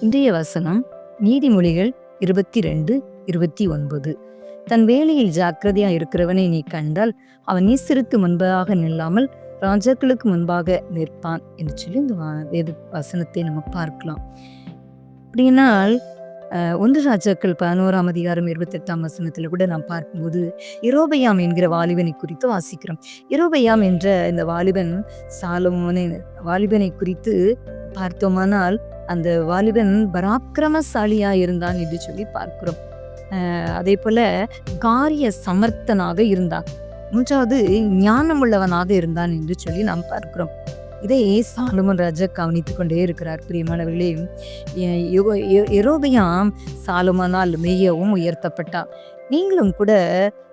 இன்றைய வசனம் நீதிமொழிகள் இருபத்தி ரெண்டு இருபத்தி ஒன்பது. தன் வேலையில் ஜாக்கிரதையா இருக்கிறவனை நீ கண்டால் அவன் ஈஸ்வருக்கு முன்பாக நில்லாமல் ராஜாக்களுக்கு முன்பாக நிற்பான் என்று சொல்லி இந்த வா- வேத வசனத்தை நம்ம பார்க்கலாம். அப்படின்னால் ஒன்று ராஜாக்கள் பதினோராம் அதிகாரம் இருபத்தெட்டாம் வசனத்தில் கூட நாம் பார்க்கும்போது இரோபையாம் என்கிற வாலிபனை குறித்து வாசிக்கிறோம். இரோபயாம் என்ற இந்த வாலிபன் சாலமோனை வாலிபனை குறித்து பார்த்தோமானால் அந்த வாலிபன் பராக்கிரமசாலியா இருந்தான் என்று சொல்லி பார்க்கிறோம். அதே போல காரிய சமர்த்தனாக இருந்தான். மூன்றாவது ஞானமுள்ளவனாக இருந்தான் என்று சொல்லி நாம் பார்க்கிறோம். இதை சாலமன் ராஜா கவனித்துக் கொண்டே இருக்கிறார். பிரியமானவர்களே எரோபியாம் சாலமனால் மிகவும் உயர்த்தப்பட்டான். நீங்களும் கூட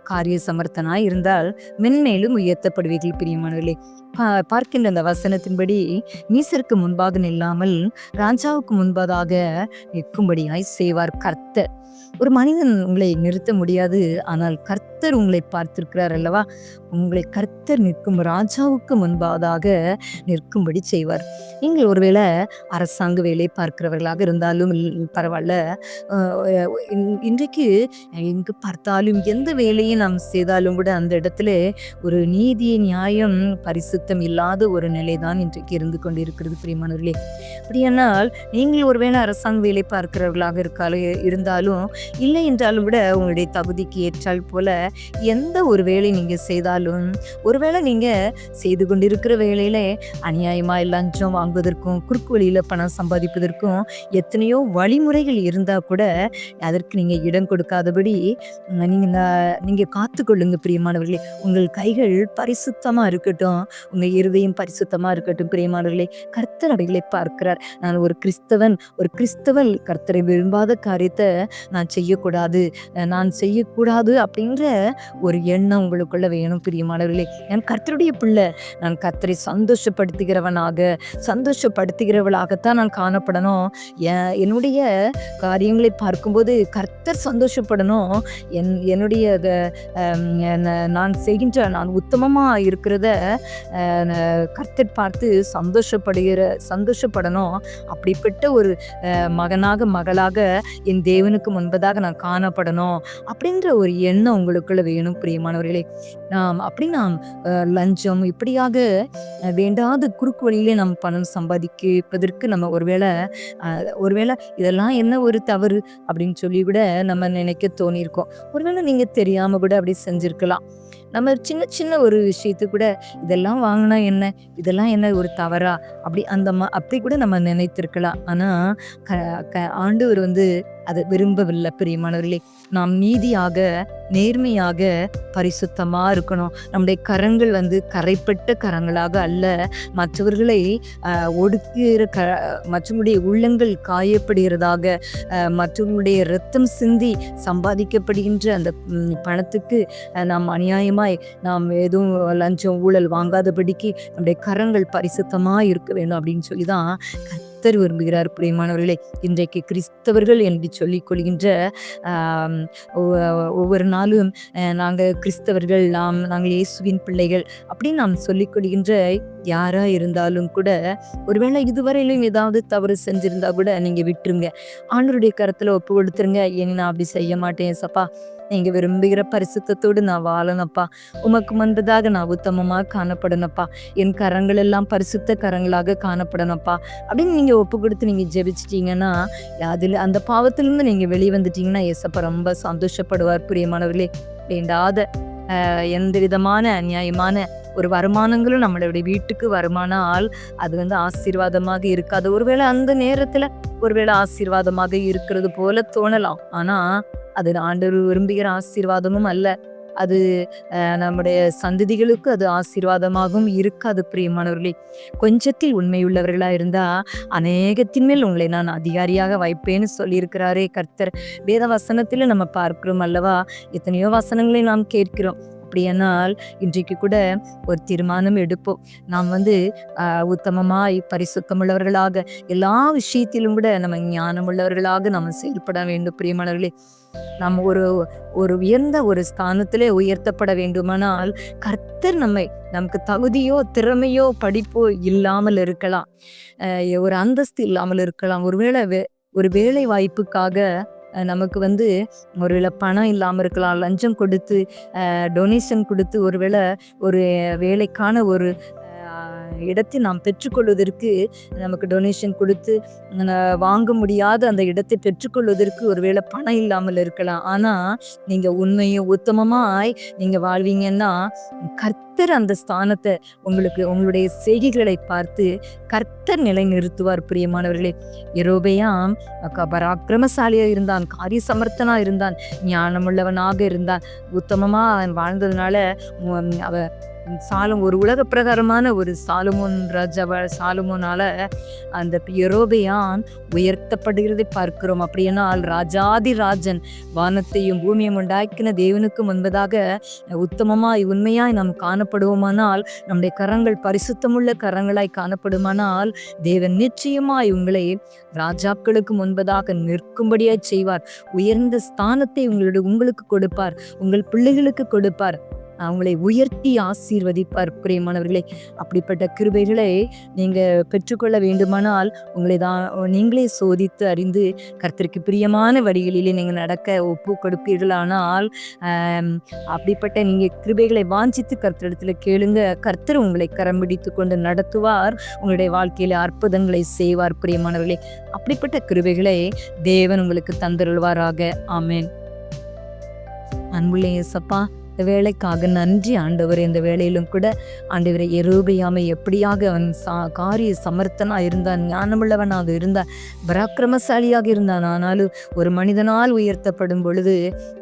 காரிய சமர்த்தனாய் இருந்தால் மென்மேலும் உயர்த்தப்படுவீர்கள் பிரியமானவர்களே. பா- பார்க்கின்ற அந்த வசனத்தின்படி மீசருக்கு முன்பாக நில்லாமல் ராஜாவுக்கு முன்பதாக நிற்கும்படியாய் செய்வார் கர்த்தர். ஒரு மனிதன் உங்களை நிறுத்த முடியாது ஆனால் கர்த்தர் உங்களை பார்த்திருக்கிறார் அல்லவா? உங்களை கர்த்தர் நிற்கும் ராஜாவுக்கு முன்பாதாக நிற்கும்படி செய்வார். நீங்கள் ஒருவேளை அரசாங்க வேலை பார்க்கிறவர்களாக இருந்தாலும் பரவாயில்ல இன்- இன்றைக்கு எங்கு பார்த்தாலும் எந்த வேலையும் நாம் செய்தாலும் கூட அந்த இடத்துல ஒரு நீதி நியாயம் பரிசுத்தம் இல்லாத ஒரு நிலைதான் இன்றைக்கு இருந்து கொண்டிருக்கிறது பிரியமானவர்களே. அப்படியானால் நீங்கள் ஒருவேளை அரசாங்க வேலை பார்க்கிறவர்களாக இருக்காலும் இருந்தாலும் இல்லை என்றாலும் கூட உங்களுடைய தகுதிக்கு ஏற்றால் போல எந்த ஒரு வேலை நீங்க செய்தாலும் ஒருவேளை நீங்க செய்து கொண்டிருக்கிற வேலையில அநியாயமா லஞ்சம் வாங்குவதற்கும் குறுக்கு வழியில பணம் சம்பாதிப்பதற்கும் எத்தனையோ வழிமுறைகள் இருந்தால் கூட அதற்கு நீங்க இடம் கொடுக்காதபடி நீங்கள் நீங்கள் நீங்கள் காத்துக்கொள்ளுங்க பிரியமானவர்களே. உங்கள் கைகள் பரிசுத்தமாக இருக்கட்டும். உங்கள் இருதயம் பரிசுத்தமாக இருக்கட்டும் பிரியமானவர்களே. கர்த்தர் அவைகளை பார்க்கிறார். நான் ஒரு கிறிஸ்தவன் ஒரு கிறிஸ்தவன் கர்த்தரை விரும்பாத காரியத்தை நான் செய்யக்கூடாது நான் செய்யக்கூடாது அப்படின்ற ஒரு எண்ணம் உங்களுக்குள்ள வேணும் பிரியமானவர்களே. நான் கர்த்தருடைய பிள்ளை நான் கர்த்தரை சந்தோஷப்படுத்துகிறவனாக சந்தோஷப்படுத்துகிறவளாகத்தான் நான் காணப்படணும். என் என்னுடைய காரியங்களை பார்க்கும்போது கர்த்தர் சந்தோஷப்படணும். என் என்னுடைய நான் செய்கின்ற நான் உத்தமமாக இருக்கிறத அஹ், கர்த்தர் பார்த்து சந்தோஷப்படுகிற சந்தோஷப்படணும். அப்படிப்பட்ட ஒரு மகனாக மகளாக என் தேவனுக்கு முன்பதாக நான் காணப்படணும் அப்படின்ற ஒரு எண்ணம் உங்களுக்குள்ள வேணும் பிரியமானவர்களே. நாம் அப்படி நாம் லஞ்சம் இப்படியாக வேண்டாத குறுக்கு வழியிலே நாம் பணம் சம்பாதிப்பதற்கு நம்ம ஒருவேளை ஒருவேளை இதெல்லாம் என்ன ஒரு தவறு அப்படின்னு சொல்லி கூட நம்ம நினைக்க தோணியிருக்கோம். ஒருவேளை நீங்க தெரியாம கூட அப்படி செஞ்சுருக்கலாம். நம்ம சின்ன சின்ன ஒரு விஷயத்து கூட இதெல்லாம் வாங்கினா என்ன? இதெல்லாம் என்ன ஒரு தவறா? அப்படி அந்த அப்படி கூட நம்ம நினைத்திருக்கலாம். ஆனால் க க ஆண்டவர் வந்து அதை விரும்பவில்லை பிரியமானவர்களே. நாம் நீதியாக நேர்மையாக பரிசுத்தமாக இருக்கணும். நம்முடைய கரங்கள் வந்து கரைப்பட்ட கரங்களாக அல்ல. மற்றவர்களை ஒடுக்கிற ஒடுக்குகிற க மற்றவங்களுடைய உள்ளங்கள் காயப்படுகிறதாக மற்றவங்களுடைய ரத்தம் சிந்தி சம்பாதிக்கப்படுகின்ற அந்த பணத்துக்கு நாம் அநியாயமாய் நாம் எதுவும் லஞ்சம் ஊழல் வாங்காதபடிக்கு நம்முடைய கரங்கள் பரிசுத்தமாக இருக்க வேண்டும் அப்படின்னு சொல்லி தான் கர்த்தர் விரும்புகிறார் பிரியமானவர்களே. இன்றைக்கு கிறிஸ்தவர்கள் என்று சொல்லிக் கொள்கின்ற ஒவ்வொ- ஒவ்வொரு நாளும் நாங்கள் கிறிஸ்தவர்கள் நாம் நாங்கள் இயேசுவின் பிள்ளைகள் அப்படின்னு நாம் சொல்லிக் கொள்கின்ற யாராக இருந்தாலும் கூட ஒருவேளை இதுவரையிலும் ஏதாவது தவறு செஞ்சுருந்தா கூட நீங்கள் விட்டுருங்க. ஆண்டருடைய கருத்தில் ஒப்பு கொடுத்துருங்க. ஏன் நான் அப்படி செய்ய மாட்டேன் சப்பா நீங்கள் விரும்புகிற பரிசுத்தத்தோடு நான் வாழனப்பா உமக்கு முன்பதாக நான் உத்தமமாக காணப்படணும்ப்பா. என் கரங்கள் எல்லாம் பரிசுத்த கரங்களாக காணப்படணும்ப்பா. அப்படின்னு நீங்கள் ஒப்பு கொடுத்து நீங்கள் ஜெபிச்சிட்டிங்கன்னா அதில் அந்த பாவத்திலேருந்து நீங்கள் வெளியே வந்துட்டீங்கன்னா ஏசப்பா ரொம்ப சந்தோஷப்படுவார். பிரியமானவர்களே வேண்டாத எந்த விதமான அநியாயமான ஒரு வருமானங்களும் நம்மளுடைய வீட்டுக்கு வருமானால் அது வந்து ஆசீர்வாதமாக இருக்காது. ஒருவேளை அந்த நேரத்துல ஒருவேளை ஆசீர்வாதமாக இருக்கிறது போல தோணலாம். ஆனா அது ஆண்டவர் விரும்புகிற ஆசீர்வாதமும் அல்ல. அது நம்முடைய சந்ததிகளுக்கு அது ஆசீர்வாதமாகவும் இருக்காது பிரியமானவர்களே. கொஞ்சத்தில் உண்மையுள்ளவர்களா இருந்தா அநேகத்தின் மேல் உங்களை நான் அதிகாரியாக வைப்பேன்னு சொல்லியிருக்கிறாரே கர்த்தர். வேத வசனத்தில் நம்ம பார்க்கிறோம் அல்லவா? எத்தனையோ வசனங்களை நாம் கேட்கிறோம். அப்படியானால் இன்றைக்கு கூட ஒரு தீர்மானம் எடுப்போம். நாம் வந்து உத்தமமாய் பரிசுத்தமுள்ளவர்களாக எல்லா விஷயத்திலும் கூட நம்ம ஞானமுள்ளவர்களாக நம்ம செயல்பட வேண்டும் பிரியமானவர்களே. நாம் ஒரு ஒரு உயர்ந்த ஒரு ஸ்தானத்திலே உயர்த்தப்பட வேண்டுமானால் கர்த்தர் நம்மை நமக்கு தகுதியோ திறமையோ படிப்போ இல்லாமல் இருக்கலாம். ஒரு அந்தஸ்து இல்லாமல் இருக்கலாம். ஒருவேளை வே- ஒரு வேலை வாய்ப்புக்காக நமக்கு வந்து ஒருவேளை பணம் இல்லாமல் இருக்கலாம் லஞ்சம் கொடுத்து டொனேஷன் கொடுத்து ஒருவேளை ஒரு வேலைக்கான ஒரு இடத்தை நாம் பெற்றுக்கொள்வதற்கு நமக்கு டொனேஷன் கொடுத்து வாங்க முடியாத அந்த இடத்தை பெற்றுக்கொள்வதற்கு ஒருவேளை பணம் இல்லாமல் இருக்கலாம். ஆனால் நீங்கள் உண்மையும் உத்தமமாய் நீங்கள் வாழ்வீங்கன்னா கர்த்தர் அந்த ஸ்தானத்தை உங்களுக்கு உங்களுடைய செய்கைகளை பார்த்து கர்த்தர் நிலை நிறுத்துவார் பிரியமானவர்களே. எரோபையாம் க- இருந்தான் காரிய சமர்த்தனாக இருந்தான் ஞானமுள்ளவனாக இருந்தான். உத்தமமாக அவன் வாழ்ந்ததுனால அவ சாலும் ஒரு உலக பிரகாரமான ஒரு சாலுமோன் ராஜாவ சாலுமோனால அந்த எரோபெயான் உயர்த்தப்படுகிறதை பார்க்கிறோம். அப்படியானால் ராஜாதி ராஜன் வானத்தையும் பூமியும் உண்டாக்கின தேவனுக்கு முன்பதாக உத்தமமாய் உண்மையாய் நாம் காணப்படுவோமானால் நம்முடைய கரங்கள் பரிசுத்தமுள்ள கரங்களாய் காணப்படுமானால் தேவன் நிச்சயமாய் உங்களை ராஜாக்களுக்கு முன்பதாக நிற்கும்படியாய் செய்வார். உயர்ந்த ஸ்தானத்தை உங்களுடைய உங்களுக்கு கொடுப்பார். உங்கள் பிள்ளைகளுக்கு கொடுப்பார். அவங்களை உயர்த்தி ஆசீர்வதிப்பார். பிரியமானவர்களே அப்படிப்பட்ட கிருபைகளை நீங்கள் பெற்றுக்கொள்ள வேண்டுமானால் உங்களை தான் நீங்களே சோதித்து அறிந்து கர்த்தருக்கு பிரியமான வழிகளிலே நீங்கள் நடக்க ஒப்பு கொடுப்பீர்களானால் அப்படிப்பட்ட நீங்கள் கிருபைகளை வாஞ்சித்து கர்த்தரிடத்தில் கேளுங்க. கர்த்தர் உங்களை கரம் பிடித்து கொண்டு நடத்துவார். உங்களுடைய வாழ்க்கையில் அற்புதங்களை செய்வார். பிரியமானவர்களே அப்படிப்பட்ட கிருபைகளை தேவன் உங்களுக்கு தந்தருள்வாராக. ஆமேன். அன்புள்ள சப்பா இந்த வேலைக்காக நன்றி ஆண்டவர். இந்த வேலையிலும் கூட ஆண்டவரை எரூபையாமை எப்படியாக அவன் சா காரிய சமர்த்தனா இருந்தான் ஞானமுள்ளவனாக இருந்தான் பராக்கிரமசாலியாக இருந்தான். ஆனாலும் ஒரு மனிதனால் உயர்த்தப்படும் பொழுது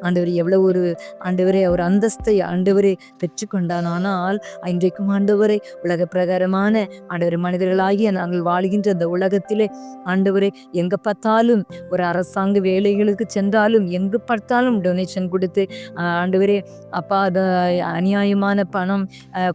ஆண்டவர் எவ்வளவு ஒரு ஆண்டவரை அவர் அந்தஸ்தை ஆண்டவரை பெற்றுக்கொண்டான். ஆனால் இன்றைக்கும் ஆண்டவரை உலக பிரகாரமான ஆண்டவர் மனிதர்களாகிய நாங்கள் வாழ்கின்ற அந்த உலகத்திலே ஆண்டவரை எங்கே பார்த்தாலும் ஒரு அரசாங்க வேலைகளுக்கு சென்றாலும் எங்கு பார்த்தாலும் டொனேஷன் கொடுத்து ஆண்டவரே அப்பா அது அநியாயமான பணம்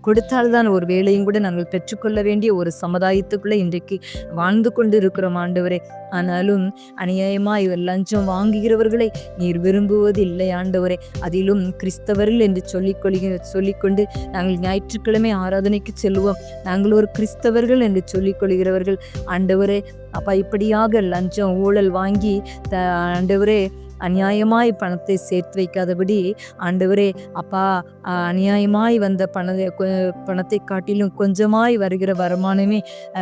கொடுத்தால்தான் ஒரு வேலையும் கூட நாங்கள் பெற்றுக்கொள்ள வேண்டிய ஒரு சமுதாயத்துக்குள்ளே இன்றைக்கு வாழ்ந்து கொண்டு இருக்கிறோம் ஆண்டவரே. ஆனாலும் அநியாயமாய் லஞ்சம் வாங்குகிறவர்களை நீர் விரும்புவது இல்லை ஆண்டவரே. அதிலும் கிறிஸ்தவர்கள் என்று சொல்லிக்கொள்கி சொல்லிக்கொண்டு நாங்கள் ஞாயிற்றுக்கிழமை ஆராதனைக்கு செல்வோம் நாங்கள் ஒரு கிறிஸ்தவர்கள் என்று சொல்லிக் கொள்கிறவர்கள். ஆண்டவரே அப்பா இப்படியாக லஞ்சம் ஊழல் வாங்கி த ஆண்டவரே அநியாயமாய் பணத்தை சேர்த்து வைக்காதபடி ஆண்டவரே அப்பா அநியாயமாய் வந்த பணத்தை பணத்தை காட்டிலும் கொஞ்சமாய் வருகிற வருமானமே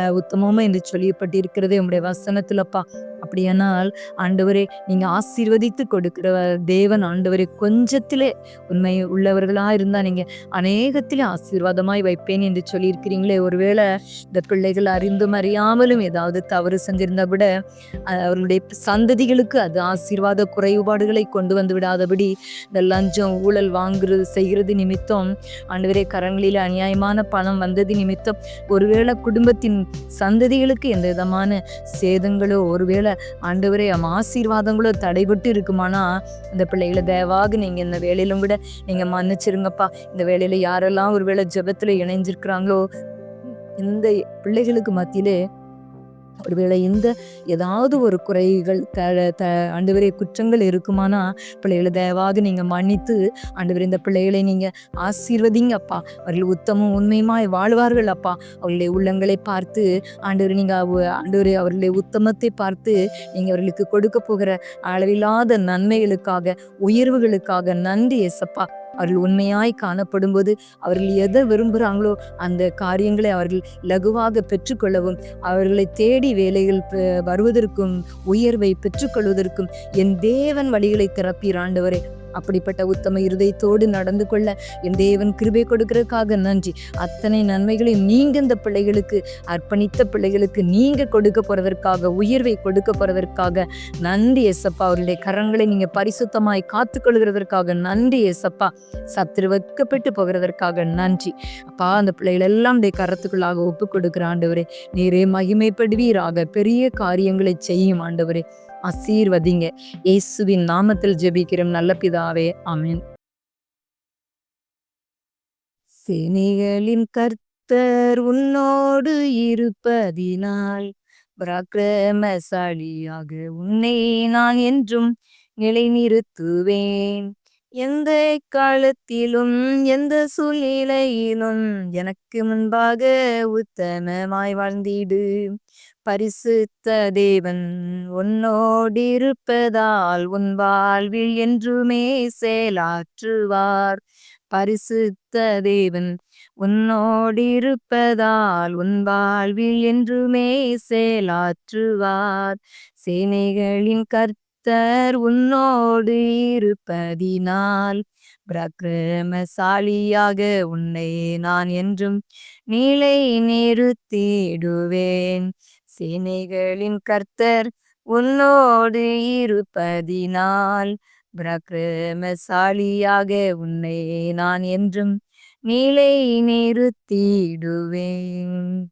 உத்தமமாக என்று சொல்லப்பட்டிருக்கிறது உங்களுடைய வசனத்துலப்பா அப்படியானால் ஆண்டவரே நீங்க ஆசீர்வதித்து கொடுக்கிற தேவன் ஆண்டவரே கொஞ்சத்திலே உண்மை உள்ளவர்களா இருந்தா நீங்க அநேகத்திலே ஆசீர்வாதமாய் வைப்பேன் என்று சொல்லியிருக்கிறீங்களே. ஒருவேளை இந்த பிள்ளைகள் அறிந்தும் அறியாமலும் ஏதாவது தவறு செஞ்சிருந்தா கூட அவர்களுடைய சந்ததிகளுக்கு அது ஆசீர்வாத குறைபாடுகளை கொண்டு வந்து விடாதபடி இந்த லஞ்சம் ஊழல் வாங்குறது செய்கிறது நிமித்தம் ஆண்டவரே கரங்களில் அநியாயமான பணம் வந்தது நிமித்தம் ஒருவேளை குடும்பத்தின் சந்ததிகளுக்கு எந்த விதமான சேதங்களோ ஒருவேளை ஆண்டவரே அம் ஆசீர்வாதங்களோ தடைபட்டு இருக்குமானா? இந்த பிள்ளைகளை தயவாக நீங்கள் இந்த வேலையிலும் கூட நீங்கள் மன்னிச்சிருங்கப்பா. இந்த வேலையில் யாரெல்லாம் ஒருவேளை ஜபத்தில் இணைஞ்சிருக்கிறாங்களோ இந்த பிள்ளைகளுக்கு மத்தியிலே ஒருவேளை இந்த ஏதாவது ஒரு குறைகள் த த ஆண்டவரே குற்றங்கள் இருக்குமானா? பிள்ளைகளை தயவாக நீங்கள் மன்னித்து ஆண்டவரே இந்த பிள்ளைகளை நீங்கள் ஆசீர்வதிங்க அப்பா. அவர்கள் உத்தமும் உண்மையுமாய் வாழ்வார்கள் அப்பா. அவர்களுடைய உள்ளங்களை பார்த்து ஆண்டவர் நீங்கள் அவ- அவர்களுடைய உத்தமத்தை பார்த்து நீங்கள் அவர்களுக்கு கொடுக்க போகிற அளவில்லாத நன்மைகளுக்காக உயர்வுகளுக்காக நன்றி எசப்பா அவர்கள் உண்மையாய் காணப்படும்போது அவர்கள் எதை விரும்புகிறாங்களோ அந்த காரியங்களை அவர்கள் லகுவாக பெற்றுக்கொள்ளவும் அவர்களை தேடி வேலைகள் வருவதற்கும் உயர்வை பெற்றுக்கொள்வதற்கும் என் தேவன் வழிகளை திறப்பீர் ஆண்டவரே. அப்படிப்பட்ட உத்தம இருதயத்தோடு நடந்து கொள்ள என் தேவன் கிருபை கொடுக்கறதுக்காக நன்றி. அத்தனை நன்மைகளையும் நீங்க இந்த பிள்ளைகளுக்கு அர்ப்பணித்த பிள்ளைகளுக்கு நீங்க கொடுக்க போறதற்காக உயர்வை கொடுக்க போறதற்காக நன்றி எசப்பா அவருடைய கரங்களை நீங்க பரிசுத்தமாய் காத்துக்கொள்கிறதற்காக நன்றி எசப்பா சத்துரு வைக்கப்பட்டு போகிறதற்காக நன்றி. அப்பா அந்த பிள்ளைகள் எல்லாம் கரத்துக்குள்ளாக ஒப்பு கொடுக்கிற ஆண்டவரே நீரே மகிமைப்படுவீராக. பெரிய காரியங்களை செய்யும் ஆண்டவரே. ஆசீர்வதிங்க. இயேசுவின் நாமத்தில் ஜெபிக்கிறோம். நல்ல பிதாவே அமீன் சேனைகளின் கர்த்தர் உன்னோடு இருப்பதினால் பராக்கிரமசாலியாக உன்னை நான் என்றும் நிலைநிறுத்துவேன். எந்த காலத்திலும் எந்த சூழ்நிலையிலும் எனக்கு முன்பாக உத்தமமாய் வாழ்ந்திடு. பரிசுத்த தேவன் உன்னோடிருப்பதால் உன் வாழ்வில் என்றுமே செயலாற்றுவார். பரிசுத்த தேவன் உன்னோடிருப்பதால் உன் வாழ்வில் என்றுமே செயலாற்றுவார். சேனைகளின் கர்த்தர் உன்னோடு இருப்பதினால் பிரக்ரமசாலியாக உன்னை நான் என்றும் நிலை நிறுத்திடுவேன். சேனைகளின் கர்த்தர் உன்னோடு இருப்பதினால் பிரக்ரமசாலியாக உன்னை நான் என்றும் நிலை நிறுத்திடுவேன்.